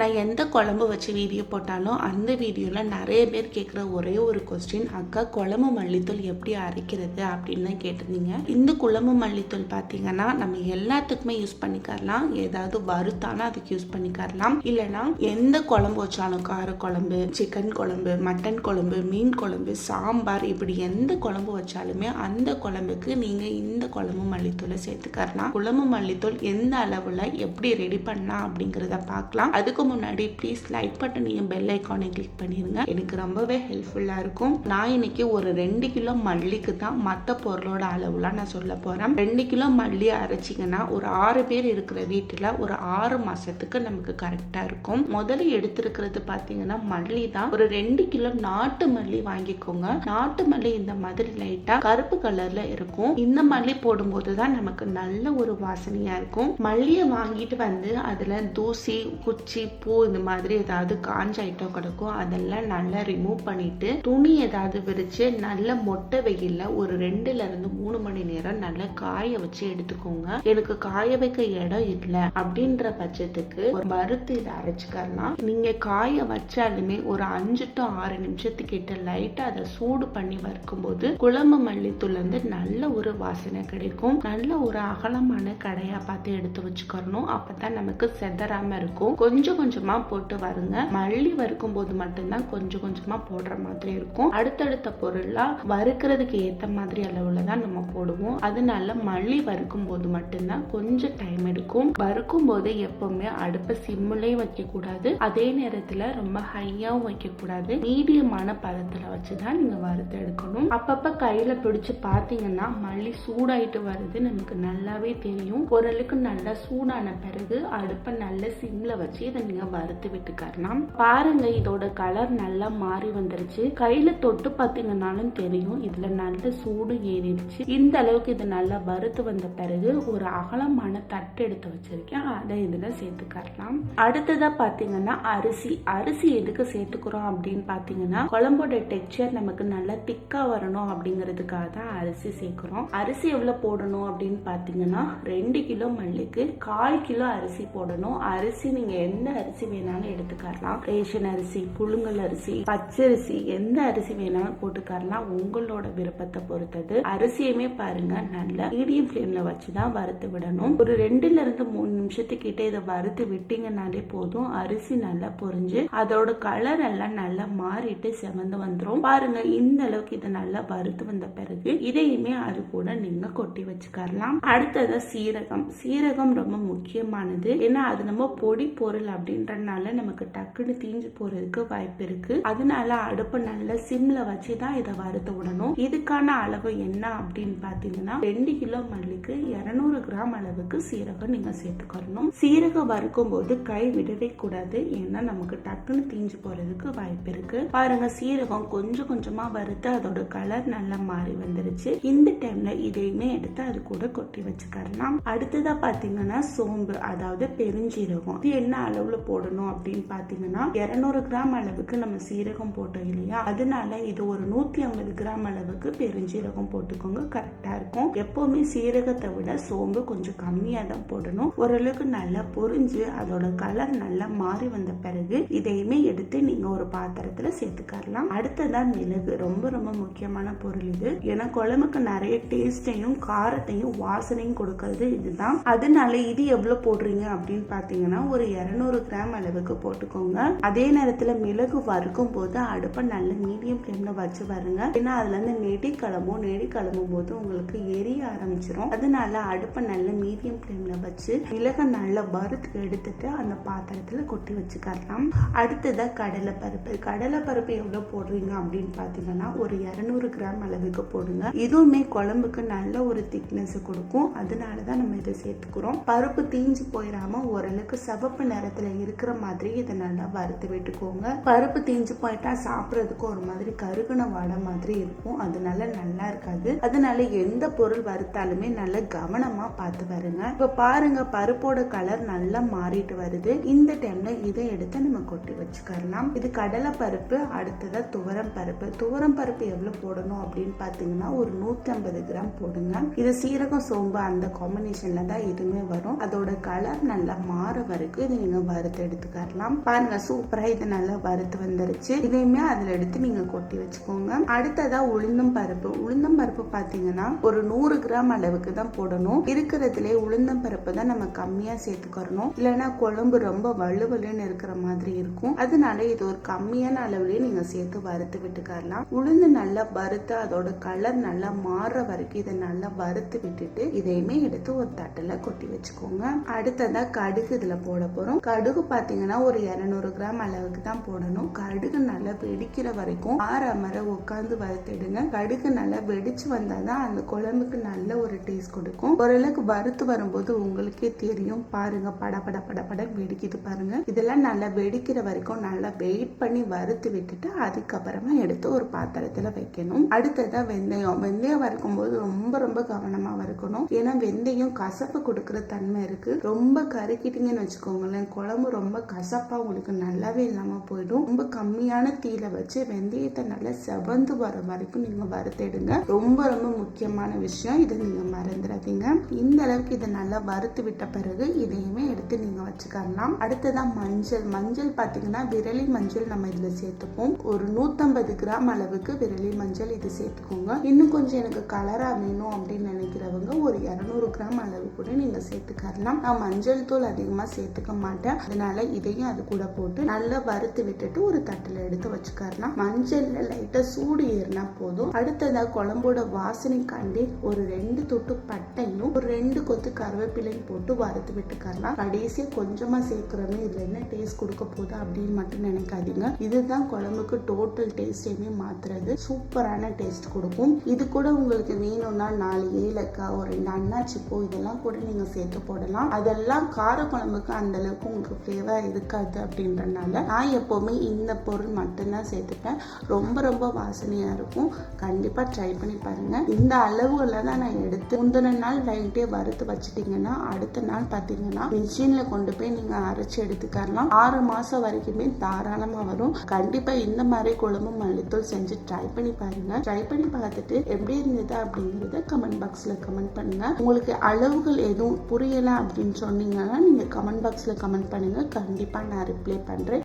நான் எந்த குழம்பு வச்சு வீடியோ போட்டாலும் அந்த வீடியோவில் நிறைய பேர் கேட்குற ஒரே ஒரு கொஸ்டின் அக்கா குழம்பு மல்லித்தூள் எப்படி அரைக்கிறது? அப்படின்னு தான் கேட்டிருந்தீங்க. இந்த குழம்பு மல்லித்தூள் பார்த்தீங்கன்னா நம்ம எல்லாத்துக்குமே யூஸ் பண்ணிக்கலாம் ஏதாவது வறுத்தாலும் அதுக்கு யூஸ் பண்ணிக்கலாம் இல்லைன்னா எந்த குழம்பு வச்சாலும் கார குழம்பு சிக்கன் குழம்பு மட்டன் குழம்பு மீன் குழம்பு சாம்பார் இப்படி எந்த குழம்பு வச்சாலுமே அந்த குழம்புக்கு நீங்கள் இந்த குழம்பு மல்லித்தூளை சேர்த்துக்கலாம் குழம்பு மல்லித்தூள் எந்த அளவில் எப்படி ரெடி பண்ணலாம் அப்படிங்கிறத பார்க்கலாம் அதுக்கு முன்னாடி ப்ளீஸ் லைக் பட்டனையும் பெல் ஐக்கானை கிளிக் பண்ணிடுங்க எனக்கு ரொம்பவே ஹெல்ப்ஃபுல்லாக இருக்கும். நான் இன்னைக்கு ஒரு ரெண்டு கிலோ மல்லிக்கு தான் மற்ற பொருளோட அளவுலாம் நான் சொல்ல போகிறேன் ரெண்டு கிலோ மல்லி அரைச்சிங்கன்னா ஒரு ஆறு பேர் இருக்கிற வீட்டில் ஒரு ஆறு மாதத்துக்கு நமக்கு கரெக்டாக இருக்கும். முதல்ல எடுத்திருக்கிறது பார்த்தீங்கன்னா மல்லி தான். ஒரு ரெண்டு கிலோ நாட்டு மல்லி வாங்கிக்கோங்க. நாட்டு மல்லி இந்த மாதிரி லைட்டாக கருப்பு கலரில் இருக்கும். இந்த மல்லி போடும்போது தான் நமக்கு நல்ல ஒரு வாசனையாக இருக்கும். மல்லியை வாங்கிட்டு வந்து அதில் தூசி குச்சி பூ இந்த மாதிரி ஏதாவது காஞ்ச ஐட்டம் கிடக்கும் அதெல்லாம் நல்லா ரிமூவ் பண்ணிட்டு துணி ஏதாவது விரிச்சு நல்ல மொட்டை வெயில்ல ஒரு ரெண்டுல இருந்து மூணு மணி நேரம் நல்லா காய வச்சு எடுத்துக்கோங்க. எனக்கு காய வைக்க இடம் இல்லை அப்படின்ற பட்சத்துக்கு ஒரு மருத்து இதை அரைச்சுக்கலாம் நீங்க காய வச்சாலுமே ஒரு அஞ்சு டு ஆறு நிமிஷத்துக்கிட்ட லைட்டா அதை சூடு பண்ணி வறுக்கும்போது குழம்பு மல்லித்தூள் வந்து நல்ல ஒரு வாசனை கிடைக்கும். நல்ல ஒரு அகலமான கடையா பார்த்து எடுத்து வச்சுக்கணும் அப்பதான் நமக்கு செதறாம இருக்கும். கொஞ்சம் கொஞ்சமா போட்டு வருங்க. மல்லி வறுக்கும் போது மட்டும்தான் கொஞ்சம் கொஞ்சமா போடுற மாதிரி இருக்கும். அடுத்தடுத்த பொருள்லாம் வறுக்கிறதுக்கு ஏத்த மாதிரி அளவுல தான் நம்ம போடுவோம். அதனால மல்லி வறுக்கும் போது மட்டும்தான் கொஞ்சம் டைம் எடுக்கும். வறுக்கும் போது எப்பவுமே அடுப்பை சிம்முலையும் வைக்க கூடாது அதே நேரத்துல ரொம்ப ஹையாவும் வைக்க கூடாது மீடியமான பதத்துல வச்சுதான் நீங்க வறுத்து எடுக்கணும். அப்பப்ப கையில பிடிச்சு பாத்தீங்கன்னா மல்லி சூடாயிட்டு வருது நமக்கு நல்லாவே தெரியும். ஓரளவுக்கு நல்லா சூடான பிறகு அடுப்பை நல்ல சிம்ல வச்சு இதை நீங்க வறுத்து விட்டுக்கறலாம் பாருங்க இதோட கலர் நல்லா மாறி வந்துருச்சு. கையில தொட்டு பாத்தீங்கன்னாலும் தெரியும் இதுல நல்ல சூடு ஏறிடுச்சு. இந்த அளவுக்கு இது நல்லா வறுத்து வந்த பிறகு ஒரு அகலமான தட்டு எடுத்து வச்சிருக்கேன். அதை இதுல சேர்த்துக்கலாம் அடுத்ததா பாத்தீங்கன்னா அரிசி. அரிசி எதுக்கு சேர்த்துக்கிறோம் அப்படின்னு பாத்தீங்கன்னா குழம்போட டெக்ஸ்சர் நமக்கு நல்லா திக்கா வரணும் அப்படிங்கிறதுக்காக தான் அரிசி சேர்க்கிறோம். அரிசி எவ்வளவு போடணும் அப்படின்னு பாத்தீங்கன்னா ரெண்டு கிலோ மல்லிக்கு கால் கிலோ அரிசி போடணும். அரிசி நீங்க எந்த அரிசி வேணாலும் எடுத்துக்கலாம் ரேஷன் அரிசி புழுங்கல் அரிசி பச்சரிசி எந்த அரிசி வேணாலும் போட்டுக்காரலாம் உங்களோட விருப்பத்தை பொறுத்தது. அரிசியுமே பாருங்க நல்லா மீடியம் ஃப்ளேம்ல வச்சுதான் வறுத்து விடணும். ஒரு ரெண்டுல இருந்து மூணு நிமிஷத்துக்கிட்ட இதை வறுத்து விட்டீங்கனாலே போதும். அரிசி நல்லா பொரிஞ்சு அதோட கலர் எல்லாம் நல்லா மாறிட்டு செவந்து வந்துடும் பாருங்க இந்த அளவுக்கு இதை நல்லா வறுத்து வந்த பிறகு இதையுமே அது கூட நீங்க கொட்டி வச்சுக்கரலாம். அடுத்தது சீரகம். சீரகம் ரொம்ப முக்கியமானது. ஏன்னா அது நம்ம பொடி பொருள் அப்படி அப்படின்றனால நமக்கு டக்குன்னு தீஞ்சு போறதுக்கு வாய்ப்பு இருக்கு. அதனால அடுப்பை நல்ல சிம்ல வச்சு தான் இதை வறுத்து விடணும். இதுக்கான அளவு என்ன அப்படின்னு பாத்தீங்கன்னா ரெண்டு கிலோ மல்லிக்கு இருநூறு கிராம் அளவுக்கு சீரகம் நீங்க சேர்த்துக்கணும். சீரகம் வறுக்கும் போது கை விடவே கூடாது. ஏன்னா நமக்கு டக்குன்னு தீஞ்சு போறதுக்கு வாய்ப்பு இருக்கு. பாருங்க சீரகம் கொஞ்சம் கொஞ்சமா வறுத்து அதோட கலர் நல்லா மாறி வந்துருச்சு. இந்த டைம்ல இதையுமே எடுத்து அது கூட கொட்டி வச்சுக்கலாம் அடுத்ததா பாத்தீங்கன்னா சோம்பு அதாவது பெருஞ்சீரகம். இது என்ன அளவுல போடணும் அப்படின்னு பார்த்தீங்கன்னா இரநூறு கிராம் அளவுக்கு நம்ம சீரகம் போட்டோம் இல்லையா? அதனால இது ஒரு நூற்றி ஐம்பது கிராம் அளவுக்கு பெருஞ்சீரகம் போட்டுக்கோங்க. கரெக்டாக இருக்கும். எப்போவுமே சீரகத்தை விட சோம்பு கொஞ்சம் கம்மியாக தான் போடணும். ஓரளவுக்கு நல்லா பொரிஞ்சு அதோட கலர் நல்லா மாறி வந்த பிறகு இதையுமே எடுத்து நீங்க ஒரு பாத்திரத்துல சேர்த்துக்கலாம் அடுத்ததா மிளகு. ரொம்ப ரொம்ப முக்கியமான பொருள் இது. ஏன்னா குழம்புக்கு நிறைய டேஸ்டையும் காரத்தையும் வாசனையும் கொடுக்கறது இதுதான். அதனால இது எவ்வளவு போடுறீங்க அப்படின்னு பாத்தீங்கன்னா ஒரு இரநூறு கிராம் அளவுக்கு போட்டுக்கோங்க. அதே நேரத்துல மிளகு வறுக்கும் போது அடுப்பை நல்ல மீடியம் ஃப்ளேம்ல வச்சு வருங்க. ஏன்னா அதுல இருந்து நெடி கிளம்பும் நெடி கிளம்பும் போது உங்களுக்கு எரிய ஆரம்பிச்சிடும் அதனால அடுப்பை நல்ல மீடியம் ஃப்ளேம்ல வச்சு மிளகை நல்லா வறுத்து எடுத்துட்டு அந்த பாத்திரத்துல கொட்டி வச்சுக்கலாம். அடுத்ததா கடலை பருப்பு. கடலை பருப்பு எவ்வளவு போடுறீங்க அப்படின்னு பாத்தீங்கன்னா ஒரு இருநூறு கிராம் அளவுக்கு போடுங்க. இதுவுமே குழம்புக்கு நல்ல ஒரு திக்னஸ் கொடுக்கும். அதனாலதான் நம்ம இதை சேர்த்துக்கிறோம். பருப்பு தீஞ்சு போயிடாம ஓரளவுக்கு சிவப்பு நிறத்துல இருக்கிற மாதிரி இதை நல்லா வறுத்து விட்டுக்கோங்க. பருப்பு தீஞ்சு போயிட்டா சாப்பிட்றதுக்கு ஒரு மாதிரி கருகுன வடை மாதிரி இருக்கும். அதனால நல்லா இருக்காது. அதனால எந்த பொருள் வறுத்தாலுமே நல்ல கவனமா பார்த்து வருங்க. இப்ப பாருங்க பருப்போட கலர் நல்லா மாறிட்டு வருது. இந்த டைம்ல இதை எடுத்து நம்ம கொட்டி வச்சுக்கலாம் இது கடலை பருப்பு அடுத்ததா துவரம் பருப்பு. துவரம் பருப்பு எவ்வளவு போடணும் அப்படின்னு பாத்தீங்கன்னா ஒரு நூத்தி ஐம்பது கிராம் போடுங்க. இது சீரகம் சோம்பு அந்த காம்பினேஷன்ல தான் இதுவுமே வரும். அதோட கலர் நல்லா மாற வரைக்கும் இது நீங்க வறுத்து வறுத்து எடுத்துக்கலாம் பாருங்க சூப்பரா இது நல்லா வறுத்து வந்துருச்சு. இதையுமே அதுல எடுத்து நீங்க கொட்டி வச்சுக்கோங்க. அடுத்ததா உளுந்தம் பருப்பு. உளுந்தம் பருப்பு பாத்தீங்கன்னா ஒரு நூறு கிராம் அளவுக்கு தான் போடணும். இருக்கிறதுலே உளுந்தம் பருப்பு தான் நம்ம கம்மியா சேர்த்துக்கறணும். இல்லைன்னா குழம்பு ரொம்ப வலுவலுன்னு இருக்கிற மாதிரி இருக்கும். அதனால இது ஒரு கம்மியான அளவுலயே நீங்க சேர்த்து வறுத்து விட்டுக்கலாம் உளுந்து நல்லா வறுத்து அதோட கலர் நல்லா மாறுற வரைக்கும் இதை நல்லா வறுத்து விட்டுட்டு இதையுமே எடுத்து ஒரு தட்டுல கொட்டி வச்சுக்கோங்க. அடுத்ததா கடுகு இதுல போட போறோம். கடுகு பாத்தீங்கன்னா ஒரு 200 கிராம் அளவுக்கு தான் போடணும். கடுகு நல்லா வெடிக்கிற வரைக்கும் ஆற மர உட்காந்து வறுத்துடுங்க. கடுகு நல்லா வெடிச்சு வந்தாதான் அந்த குழம்புக்கு நல்ல ஒரு டேஸ்ட் கொடுக்கும். ஓரளவுக்கு வறுத்து வரும்போது உங்களுக்கே தெரியும். பாருங்க பட பட பட பட வெடிக்குது பாருங்க. இதெல்லாம் நல்லா வெடிக்கிற வரைக்கும் நல்லா வெயிட் பண்ணி வறுத்து விட்டுட்டு அதுக்கப்புறமா எடுத்து ஒரு பாத்திரத்துல வைக்கணும். அடுத்ததான் வெந்தயம். வெந்தயம் வறுக்கும் போது ரொம்ப ரொம்ப கவனமா வறுக்கணும். ஏன்னா வெந்தயம் கசப்பு கொடுக்குற தன்மை இருக்கு. ரொம்ப கருக்கிட்டீங்கன்னு வச்சுக்கோங்களேன். குழம்பு ரொம்ப கசப்பாக உங்களுக்கு நல்லாவே இல்லாமல் போயிடும். ரொம்ப கம்மியான தீயில வச்சு வெந்தயத்தை நல்லா செவந்து வர வரைக்கும் நீங்கள் வறுத்தெடுங்க. ரொம்ப ரொம்ப முக்கியமான விஷயம். இதை நீங்கள் மறந்துடாதீங்க. இந்த அளவுக்கு இதை நல்லா வறுத்து விட்ட பிறகு இதையுமே எடுத்து நீங்கள் வச்சுக்கலாம் அடுத்ததான் மஞ்சள். மஞ்சள் பார்த்தீங்கன்னா விரலி மஞ்சள் நம்ம இதில் சேர்த்துப்போம். ஒரு நூற்றம்பது கிராம் அளவுக்கு விரலி மஞ்சள் இது சேர்த்துக்கோங்க. இன்னும் கொஞ்சம் எனக்கு கலராக வேணும் அப்படின்னு நினைக்கிறவங்க ஒரு இரநூறு கிராம் அளவு கூட நீங்கள் சேர்த்துக்கலாம் நான் மஞ்சள் தூள் அதிகமாக சேர்த்துக்க மாட்டேன். அதனால இதையும் அது கூட போட்டு நல்லா வறுத்து விட்டுட்டு ஒரு தட்டில் எடுத்து வச்சுக்கலாம் மஞ்சள்ல லைட்டா சூடு ஏறினா போதும். அடுத்ததா குழம்போட வாசனைக்காண்டி ஒரு ரெண்டு தொட்டு பட்டையும் ஒரு ரெண்டு கொத்து கருவேப்பிலையும் போட்டு வறுத்து விட்டுக்கலாம் கடைசியா கொஞ்சமா சேர்க்கிறோமே இதுல என்ன டேஸ்ட் கொடுக்க போகுது அப்படின்னு மட்டும் நினைக்காதீங்க. இதுதான் குழம்புக்கு டோட்டல் டேஸ்டையுமே மாத்துறது. சூப்பரான டேஸ்ட் கொடுக்கும். இது கூட உங்களுக்கு வேணும்னா நாலு ஏலக்காய் ஒரு ரெண்டு அன்னாச்சி பூ இதெல்லாம் கூட நீங்க சேர்த்து போடலாம். அதெல்லாம் கார குழம்புக்கு அந்த அளவுக்கு உங்களுக்கு ஃப்ளேவர் இருக்காது அப்படின்றனால நான் எப்போவுமே இந்த பொருள் மட்டும்தான் சேர்த்துப்பேன். ரொம்ப ரொம்ப வாசனையாக இருக்கும். கண்டிப்பாக ட்ரை பண்ணி பாருங்கள் இந்த அளவுகளில் தான் நான் எடுத்து முந்தின நாள் நைட்டே வறுத்து வச்சிட்டிங்கன்னா அடுத்த நாள் பார்த்தீங்கன்னா மிஷினில் கொண்டு போய் நீங்கள் அரைச்சி எடுத்துக்கலாம். ஆறு மாதம் வரைக்குமே தாராளமாக வரும். கண்டிப்பாக இந்த மாதிரி குழம்பு மல்லித்தூள் செஞ்சு ட்ரை பண்ணி பாருங்கள் ட்ரை பண்ணி பார்த்துட்டு எப்படி இருந்தது அப்படிங்கிறத கமெண்ட் பாக்ஸில் கமெண்ட் பண்ணுங்கள் உங்களுக்கு அளவுகள் எதுவும் புரியலை அப்படின்னு சொன்னீங்கன்னா நீங்கள் கமெண்ட் பாக்ஸில் கமெண்ட் பண்ணுங்கள் பண்ணுங்கள் கண்டிப்பா நான் ரிப்ளை பண்றேன்.